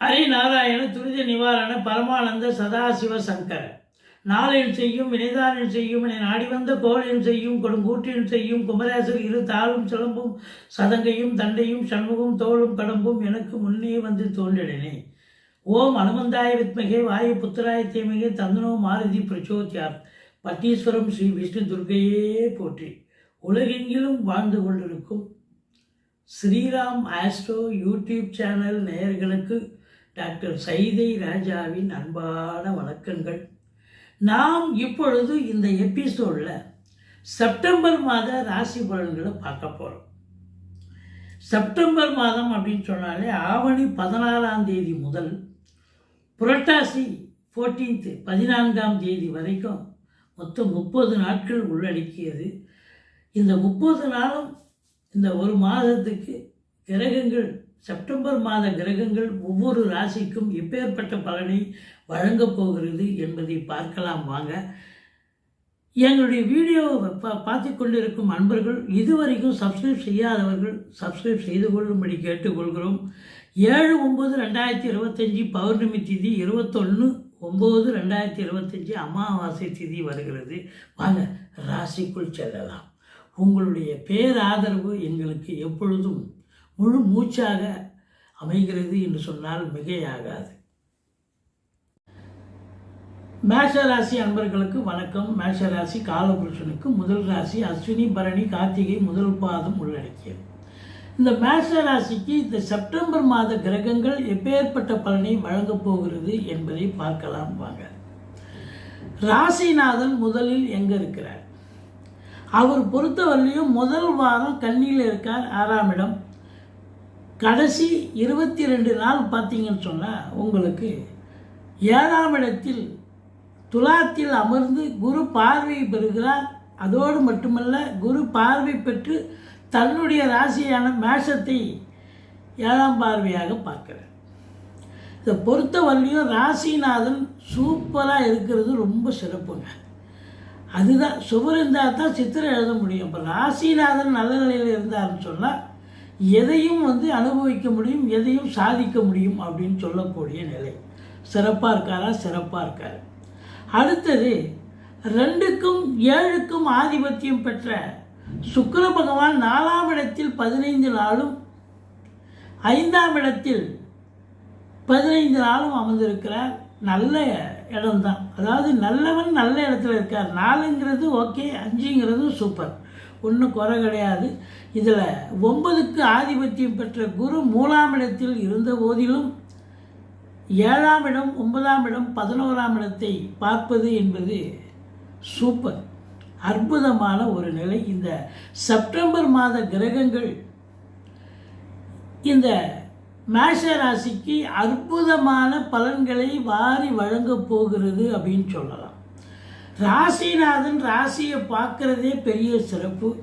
ஹரிநாராயண துரித நிவாரண பரமானந்த சதாசிவ சங்கர. நாளில் செய்யும் வினைதானில் செய்யும் என நாடி வந்த கோளில் செய்யும் கொடுங்கூற்றில் செய்யும் குமரேசர் இரு தாளும் சிலம்பும் சதங்கையும் தண்டையும் சண்முகம் தோளும் கடம்பும் எனக்கு முன்னே வந்து தோன்றினே ஓம் அனுமந்தாய வித்மகே வாயு புத்திராய தீமகே தந்தனோ மாருதி பிரச்சோத்யார் பட்டீஸ்வரம் ஸ்ரீ விஷ்ணு துர்க்கையே போற்றி. உலகெங்கிலும் வாழ்ந்து கொண்டிருக்கும் ஸ்ரீராம் ஆஸ்ட்ரோ யூடியூப் சேனல் நேயர்களுக்கு டாக்டர் சைதை ராஜாவின் அன்பான வணக்கங்கள். நாம் இப்பொழுது இந்த எபிசோடில் செப்டம்பர் மாத ராசி பலன்களை பார்க்க போகிறோம் செப்டம்பர் மாதம் அப்படின்னு சொன்னாலே ஆவணி பதினாலாம் தேதி முதல் புரட்டாசி ஃபோர்டீன்த்து பதினான்காம் தேதி வரைக்கும் மொத்தம் முப்பது நாட்கள் உள்ளடக்கியது. இந்த முப்பது நாளும் இந்த ஒரு மாதத்துக்கு கிரகங்கள் செப்டம்பர் மாத கிரகங்கள் ஒவ்வொரு ராசிக்கும் எப்பேற்பட்ட பலனை வழங்கப் போகிறது என்பதை பார்க்கலாம் வாங்க. எங்களுடைய வீடியோவை பா பார்த்து கொண்டிருக்கும் அன்பர்கள் இதுவரைக்கும் சப்ஸ்கிரைப் செய்யாதவர்கள் சப்ஸ்கிரைப் செய்து கொள்ளும்படி கேட்டுக்கொள்கிறோம். ஏழு ஒம்பது ரெண்டாயிரத்தி இருபத்தஞ்சி பௌர்ணமி திதி இருபத்தொன்று ஒம்பது ரெண்டாயிரத்தி இருபத்தஞ்சி அமாவாசை திதி வருகிறது. வாங்க ராசிக்குள் செல்லலாம். உங்களுடைய பேராதரவு எங்களுக்கு எப்பொழுதும் முழு மூச்சாக அமைகிறது என்று சொன்னால் மிகையாகாது. மேஷ ராசி அன்பர்களுக்கு வணக்கம். மேஷ ராசி காலபுருஷனுக்கு முதல் ராசி அஸ்வினி பரணி கார்த்திகை முதல் பாதம் உள்ளடக்கியது. இந்த மேஷ ராசிக்கு இந்த செப்டம்பர் மாத கிரகங்கள் எப்பேற்பட்ட பலனை வழங்கப் போகிறது என்பதை பார்க்கலாம் வாங்க. ராசிநாதன் முதலில் எங்க இருக்கிறார்? அவர் பொறுத்தவரையிலும் முதல் வாரம் கண்ணியில் இருக்கார் ஆறாம் இடம். கடைசி இருபத்தி ரெண்டு நாள் பார்த்தீங்கன்னு சொன்னால் உங்களுக்கு ஏழாம் இடத்தில் துலாத்தில் அமர்ந்து குரு பார்வை பெறுகிறார். அதோடு மட்டுமல்ல குரு பார்வை பெற்று தன்னுடைய ராசியான மேஷத்தை ஏழாம் பார்வையாக பார்க்கிறார். இதை பொறுத்தவரையிலும் ராசிநாதன் சூப்பராக இருக்கிறது ரொம்ப சிறப்புங்க. அதுதான் சுவர் இருந்தால் தான் சித்திரம் எழுத முடியும். இப்போ ராசிநாதன் நல்ல நிலையில் இருந்தாருன்னு சொன்னால் எதையும் வந்து அனுபவிக்க முடியும் எதையும் சாதிக்க முடியும் அப்படின்னு சொல்லக்கூடிய நிலை. சிறப்பாக இருக்காரா? சிறப்பாக இருக்கார். அடுத்தது ரெண்டுக்கும் ஏழுக்கும் ஆதிபத்தியம் பெற்ற சுக்கர பகவான் நாலாம் இடத்தில் பதினைந்து நாளும் ஐந்தாம் இடத்தில் பதினைந்து நாளும் அமர்ந்திருக்கிறார். நல்ல இடம்தான். அதாவது நல்லவன் நல்ல இடத்துல இருக்கார். நாலுங்கிறது ஓகே அஞ்சுங்கிறது சூப்பர் ஒன்றும் குறை கிடையாது. இதில் ஒன்பதுக்கு ஆதிபத்தியம் பெற்ற குரு மூலாம் இடத்தில் இருந்த போதிலும் ஏழாம் இடம் ஒன்பதாம் இடம் பதினோராம் இடத்தை பார்ப்பது என்பது சூப்பர் அற்புதமான ஒரு நிலை. இந்த செப்டம்பர் மாத கிரகங்கள் இந்த மேஷ ராசிக்கு அற்புதமான பலன்களை வாரி வழங்கப் போகிறது அப்படின்னு சொல்லலாம். ராசிநாதன் ராசியை பார்க்கறதே பெரிய சிறப்பு.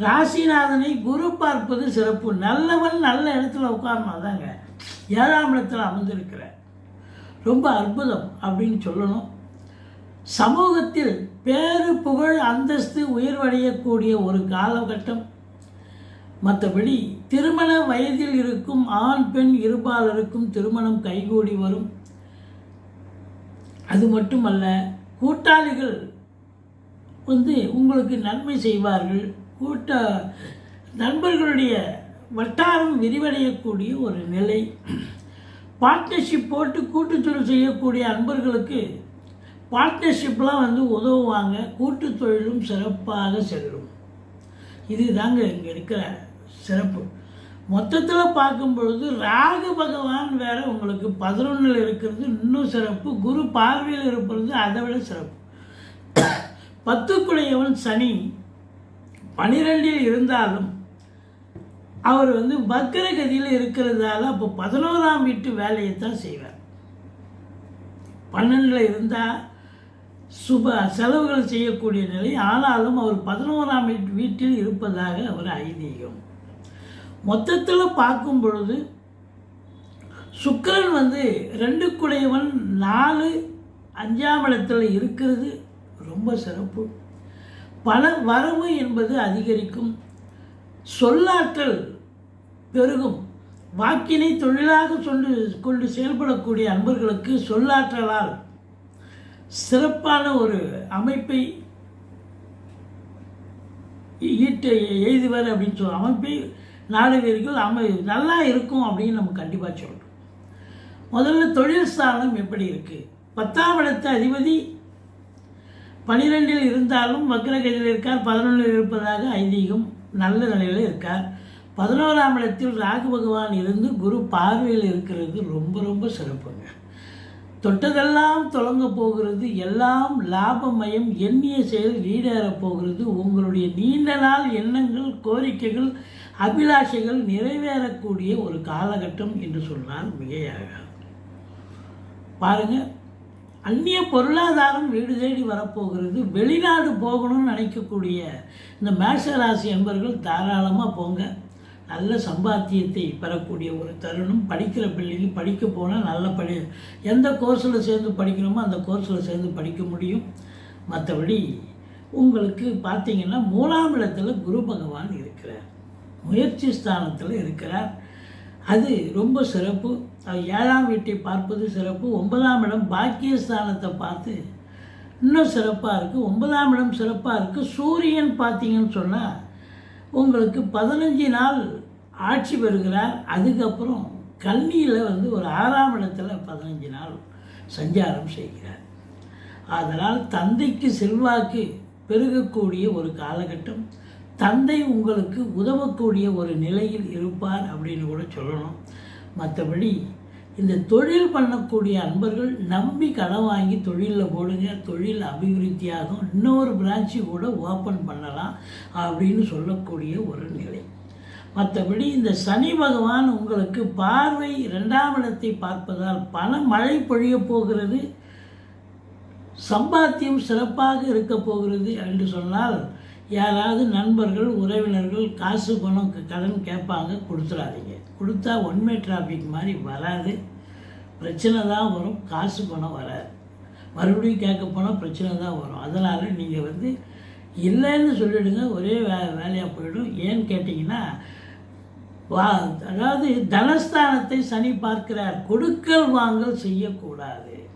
ராசிநாதனை குரு பார்ப்பது சிறப்பு. நல்லவன் நல்ல இடத்துல உட்காரணும் அதாங்க ஏழாம் இடத்துல அமர்ந்திருக்கிற ரொம்ப அற்புதம் அப்படின்னு சொல்லணும். சமூகத்தில் பேரு புகழ் அந்தஸ்து உயர்வடையக்கூடிய ஒரு காலகட்டம். மற்றபடி திருமண வயதில் இருக்கும் ஆண் பெண் இருபாலருக்கும் திருமணம் கைகூடி வரும். அது மட்டுமல்ல கூட்டாளிகள் வந்து உங்களுக்கு நன்மை செய்வார்கள். கூட்ட நண்பர்களுடைய வட்டாரம் விரிவடையக்கூடிய ஒரு நிலை. பார்ட்னர்ஷிப் போட்டு கூட்டுத்தொழில் செய்யக்கூடிய அன்பர்களுக்கு பார்ட்னர்ஷிப்லாம் வந்து உதவுவாங்க. கூட்டுத்தொழிலும் சிறப்பாக செல்லும். இது தாங்க இங்கே இருக்கிற சிறப்பு. மொத்தத்தில் பார்க்கும் பொழுது ராகு பகவான் வேற உங்களுக்கு பதினொன்றில் இருக்கிறது இன்னும் சிறப்பு. குரு பார்வையில் இருப்பது அதை விட சிறப்பு. பத்துக்குடையவன் சனி பனிரெண்டில் இருந்தாலும் அவர் வந்து வக்கரகதியில் இருக்கிறதால அப்போ பதினோராம் வீட்டு வேலையை தான் செய்வார். பன்னெண்டில் இருந்தால் சுப செலவுகள் செய்யக்கூடிய நிலை. ஆனாலும் அவர் பதினோராம் வீட்டில் இருப்பதாக அவர் ஐதீகம். மொத்தத்தில் பார்க்கும் பொழுது சுக்கரன் வந்து ரெண்டு குடையவன் நாலு அஞ்சாம் இடத்துல இருக்கிறது ரொம்ப சிறப்பு. பல வரவு என்பது அதிகரிக்கும். சொல்லாற்றல் பெருகும். வாக்கினை தொழிலாக கொண்டு கொண்டு செயல்படக்கூடிய அன்பர்களுக்கு சொல்லாற்றலால் சிறப்பான ஒரு அமைப்பை ஈட்ட எய்துவர் அப்படின்னு சொல்ல அமைப்பை நாடுவீர்கள் அமை நல்லா இருக்கும் அப்படின்னு நம்ம கண்டிப்பாக சொல்கிறோம் முதல்ல தொழில் ஸ்தானம் எப்படி இருக்குது பத்தாம் இடத்து அதிபதி பனிரெண்டில் இருந்தாலும் வக்ரகதியில் இருக்கார் பதினொன்றில் இருப்பதாக ஐதீகம் நல்ல நிலையில் இருக்கார். பதினோராம் இடத்தில் ராகு பகவான் இருந்து குரு பார்வையில் இருக்கிறது ரொம்ப ரொம்ப சிறப்புங்க. தொட்டதெல்லாம் தொடங்க போகிறது எல்லாம் லாபமயம் எண்ணிய செயல் ஈடேறப் போகிறது உங்களுடைய நீண்ட நாள் எண்ணங்கள் கோரிக்கைகள் அபிலாஷைகள் நிறைவேறக்கூடிய ஒரு காலகட்டம் என்று சொன்னால் மிகையாகாது பாருங்கள் அந்நிய பொருளாதாரம் வீடு தேடி வரப்போகிறது. வெளிநாடு போகணும்னு நினைக்கக்கூடிய இந்த மேஷ ராசி என்பர்கள் தாராளமாக போங்க. நல்ல சம்பாத்தியத்தை பெறக்கூடிய ஒரு தருணம். படிக்கிற பிள்ளைங்க படிக்க போனால் நல்ல படி எந்த கோர்ஸில் சேர்ந்து படிக்கணுமோ அந்த கோர்ஸில் சேர்ந்து படிக்க முடியும். மற்றபடி உங்களுக்கு பார்த்தீங்கன்னா மூணாம் இடத்துல குரு பகவான் இருக்கிறார். முயற்சி ஸ்தானத்தில் இருக்கிறார். அது ரொம்ப சிறப்பு. ஏழாம் வீட்டை பார்ப்பது சிறப்பு. ஒன்பதாம் இடம் பாக்கியஸ்தானத்தை பார்த்து இன்னும் சிறப்பாக இருக்குது ஒன்பதாம் இடம் சிறப்பாக இருக்குது சூரியன் பார்த்தீங்கன்னு சொன்னால் உங்களுக்கு பதினஞ்சு நாள் ஆட்சி பெறுகிறார். அதுக்கப்புறம் கல்வியில் வந்து ஒரு ஆறாம் இடத்துல பதினஞ்சு நாள் சஞ்சாரம் செய்கிறார். அதனால் தந்தைக்கு செல்வாக்கு பெருகக்கூடிய ஒரு காலகட்டம். தந்தை உங்களுக்கு உதவக்கூடிய ஒரு நிலையில் இருப்பார் அப்படின்னு கூட சொல்லணும். மற்றபடி இந்த தொழில் பண்ணக்கூடிய அன்பர்கள் நம்பி கடன் வாங்கி தொழிலில் போடுங்க தொழில் அபிவிருத்தியாகும் இன்னொரு பிரான்ச்சு கூட ஓப்பன் பண்ணலாம் அப்படின்னு சொல்லக்கூடிய ஒரு நிலை. மற்றபடி இந்த சனி பகவான் உங்களுக்கு பார்வை ரெண்டாம் இடத்தை பார்ப்பதால் பண மழை பொழிய போகிறது சம்பாத்தியம் சிறப்பாக இருக்க போகிறது என்று சொன்னால் யாராவது நண்பர்கள் உறவினர்கள் காசு பணம் க- கடன் கேட்பாங்க கொடுத்துடாதீங்க கொடுத்தா ஒன்மே டிராஃபிக் மாதிரி வராது. பிரச்சனை தான் வரும். காசு பணம் வராது. மறுபடியும் கேட்க போனால் பிரச்சனை தான் வரும். அதனால் நீங்கள் வந்து இல்லைன்னு சொல்லிவிடுங்க ஒரே வே வேலையாக போயிடும். ஏன்னு கேட்டிங்கன்னா வா அதாவது தனஸ்தானத்தை சனி பார்க்கிறார். கொடுக்கல் வாங்கல் செய்யக்கூடாது.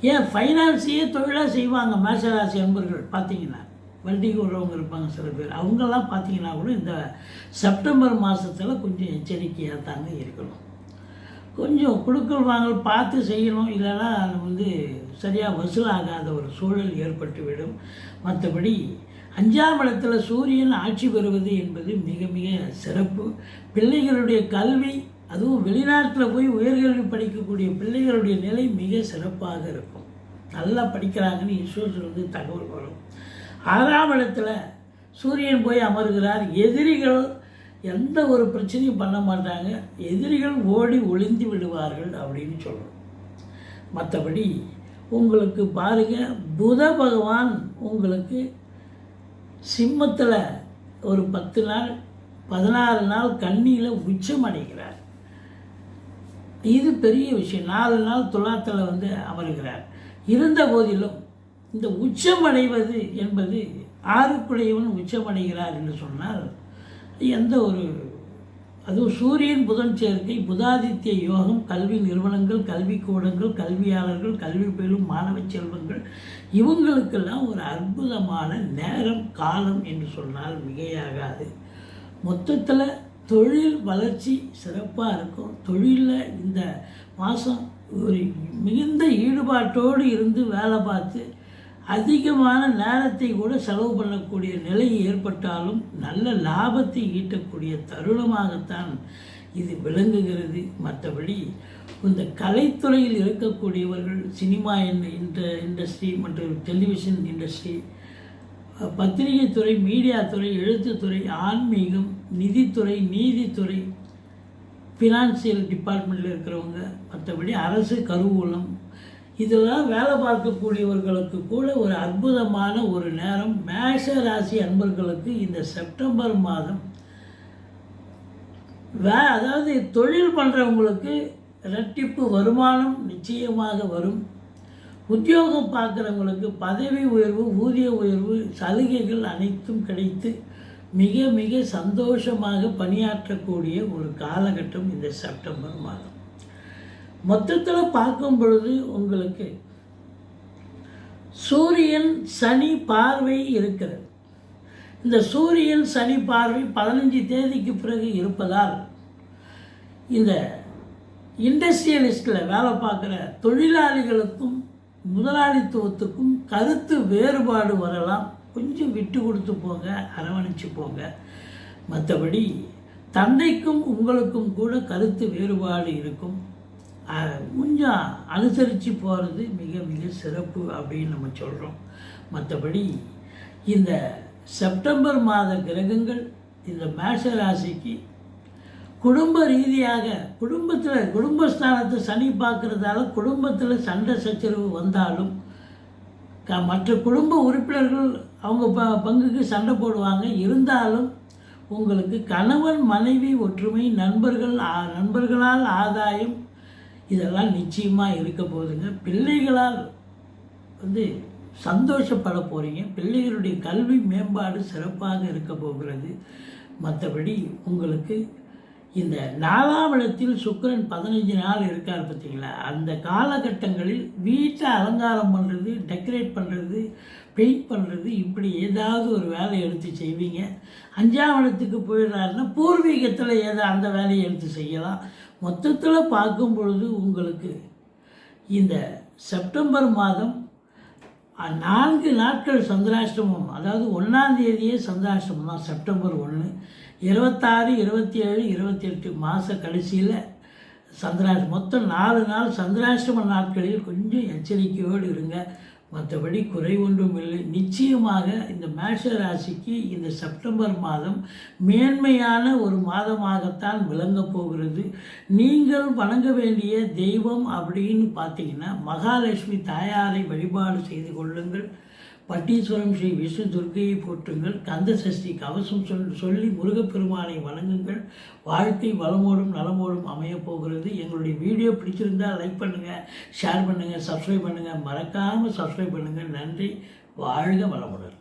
ஏன் ஃபைனான்ஸையே தொழிலாக செய்வாங்க மேசராசி அன்பர்கள் பார்த்தீங்கன்னா. வண்டிக்கு உள்ளவங்க இருப்பாங்க சில பேர். அவங்கெல்லாம் பார்த்தீங்கன்னா கூட இந்த செப்டம்பர் மாதத்தில் கொஞ்சம் எச்சரிக்கையாக தாங்க இருக்கணும். கொஞ்சம் கொடுக்கல் வாங்கல் பார்த்து செய்யணும். இல்லைன்னா அது வந்து சரியாக வசூலாகாத ஒரு சூழல் ஏற்பட்டுவிடும். மற்றபடி அஞ்சாம் இடத்துல சூரியன் ஆட்சி பெறுவது என்பது மிக மிக சிறப்பு. பிள்ளைகளுடைய கல்வி அதுவும் வெளிநாட்டில் போய் உயர்கல்வி படிக்கக்கூடிய பிள்ளைகளுடைய நிலை மிக சிறப்பாக இருக்கும். நல்லா படிக்கிறாங்கன்னு இஸ்ரோஸ் வந்து தகவல் வரும் ஆறாம் இடத்துல சூரியன் போய் அமர்கிறார். எதிரிகள் எந்த ஒரு பிரச்சனையும் பண்ண மாட்டாங்க. எதிரிகள் ஓடி ஒளிந்து விடுவார்கள் அப்படின்னு சொல்கிறோம் மற்றபடி உங்களுக்கு பாருங்கள் புத பகவான் உங்களுக்கு சிம்மத்தில் ஒரு பத்து நாள் பதினாறு நாள் கண்ணியில் உச்சம் அடைகிறார். இது பெரிய விஷயம். நாலு நாள் துலாத்தில் வந்து அமர்கிறார். இருந்த போதிலும் இந்த உச்சம் அடைவது என்பது ஆறுக்குடையவன் உச்சமடைகிறார் என்று சொன்னால் எந்த ஒரு அதுவும் சூரியன் புதன் சேர்க்கை புதாதித்ய யோகம் கல்வி நிறுவனங்கள் கல்விக்கூடங்கள் கல்வியாளர்கள் கல்வி பெறும் மாணவ செல்வங்கள் இவங்களுக்கெல்லாம் ஒரு அற்புதமான நேரம் காலம் என்று சொன்னால் மிகையாகாது. மொத்தத்தில் தொழில் வளர்ச்சி சிறப்பாக இருக்கும். தொழிலில் இந்த மாதம் ஒரு மிகுந்த ஈடுபாட்டோடு இருந்து வேலை பார்த்து அதிகமான நேரத்தை கூட செலவு பண்ணக்கூடிய நிலை ஏற்பட்டாலும் நல்ல லாபத்தை ஈட்டக்கூடிய தருணமாகத்தான் இது விளங்குகிறது. மற்றபடி இந்த கலைத்துறையில் இருக்கக்கூடியவர்கள் சினிமா என்ற இண்டஸ்ட்ரி மற்றும் டெலிவிஷன் இண்டஸ்ட்ரி பத்திரிகை துறை மீடியா துறை எழுத்துத்துறை ஆன்மீகம் நிதித்துறை நீதித்துறை ஃபினான்சியல் டிபார்ட்மெண்ட்டில் இருக்கிறவங்க மற்றபடி அரசு கருவூலம் இதெல்லாம் வேலை பார்க்கக்கூடியவர்களுக்கு கூட ஒரு அற்புதமான ஒரு நேரம். மேஷ ராசி அன்பர்களுக்கு இந்த செப்டம்பர் மாதம் வே அதாவது தொழில் பண்ணுறவங்களுக்கு இரட்டிப்பு வருமானம் நிச்சயமாக வரும். உத்தியோகம் பார்க்குறவங்களுக்கு பதவி உயர்வு ஊதிய உயர்வு சலுகைகள் அனைத்தும் கிடைத்து மிக மிக சந்தோஷமாக பணியாற்றக்கூடிய ஒரு காலகட்டம் இந்த செப்டம்பர் மாதம். மொத்தத்தில் பார்க்கும் பொழுது உங்களுக்கு சூரியன் சனி பார்வை இருக்கிறது. இந்த சூரியன் சனி பார்வை பதினஞ்சு தேதிக்கு பிறகு இருப்பதால் இந்த இண்டஸ்ட்ரியலிஸ்டில் வேலை பார்க்குற தொழிலாளிகளுக்கும் முதலாளித்துவத்துக்கும் கருத்து வேறுபாடு வரலாம். கொஞ்சம் விட்டு கொடுத்து போங்க அரவணைச்சு போங்க. மற்றபடி தந்தைக்கும் உங்களுக்கும் கூட கருத்து வேறுபாடு இருக்கும். கொஞ்சம் அனுசரித்து போகிறது மிக மிக சிறப்பு அப்படின்னு நம்ம சொல்கிறோம் மற்றபடி இந்த செப்டம்பர் மாத கிரகங்கள் இந்த மேஷ ராசிக்கு குடும்ப ரீதியாக குடும்பத்தில் குடும்பஸ்தானத்தை சனி பார்க்குறதால குடும்பத்தில் சண்டை சச்சரவு வந்தாலும் க மற்ற குடும்ப உறுப்பினர்கள் அவங்க ப பங்குக்கு சண்டை போடுவாங்க. இருந்தாலும் உங்களுக்கு கணவன் மனைவி ஒற்றுமை நண்பர்கள் நண்பர்களால் ஆதாயம் இதெல்லாம் நிச்சயமாக இருக்க போதுங்க பிள்ளைகளால் வந்து சந்தோஷப்பட போகிறீங்க பிள்ளைகளுடைய கல்வி மேம்பாடு சிறப்பாக இருக்க போகிறது. மற்றபடி உங்களுக்கு இந்த நாலாம் இடத்தில் சுக்கிரன் பதினஞ்சு நாள் இருக்கார் பார்த்தீங்களா? அந்த காலகட்டங்களில் வீட்டை அலங்காரம் பண்ணுறது டெக்கரேட் பண்ணுறது பெயிண்ட் பண்ணுறது இப்படி ஏதாவது ஒரு வேலையை எடுத்து செய்வீங்க. அஞ்சாம் இடத்துக்கு போயிடுறாருன்னா பூர்வீகத்தில் ஏதோ அந்த வேலையை எடுத்து செய்யலாம். மொத்தத்தில் பார்க்கும் பொழுது உங்களுக்கு இந்த செப்டம்பர் மாதம் நான்கு நாட்கள் சந்திராஷ்டமம் அதாவது ஒன்றாம் தேதியே சந்திராஷ்டமம் தான் செப்டம்பர் ஒன்று இருபத்தாறு இருபத்தி ஏழு இருபத்தி எட்டு மாத கடைசியில் சந்திராஷ்டம் மொத்தம் நாலு நாள் சந்திராஷ்டம நாட்களில் கொஞ்சம் எச்சரிக்கையோடு இருங்க. மற்றபடி குறை ஒன்றும் இல்லை. நிச்சயமாக இந்த மேஷ ராசிக்கு இந்த செப்டம்பர் மாதம் மேன்மையான ஒரு மாதமாகத்தான் விளங்கப் போகிறது. நீங்கள் வணங்க வேண்டிய தெய்வம் அப்படின்னு பார்த்தீங்கன்னா மகாலட்சுமி தாயாரை வழிபாடு செய்து கொள்ளுங்கள். பட்டீஸ்வரம் ஸ்ரீ விஷ்ணு துர்க்கையை போற்றுங்கள். கந்த சஷ்டி கவசம் சொல் சொல்லி முருகப்பெருமானை வணங்குங்கள். வாழ்க்கை வளமோடும் நலமோடும் அமையப் போகிறது. எங்களுடைய வீடியோ பிடிச்சிருந்தால் லைக் பண்ணுங்கள் ஷேர் பண்ணுங்கள் சப்ஸ்கிரைப் பண்ணுங்கள் மறக்காமல் சப்ஸ்கிரைப் பண்ணுங்கள் நன்றி. வாழ்க வளமுடன்.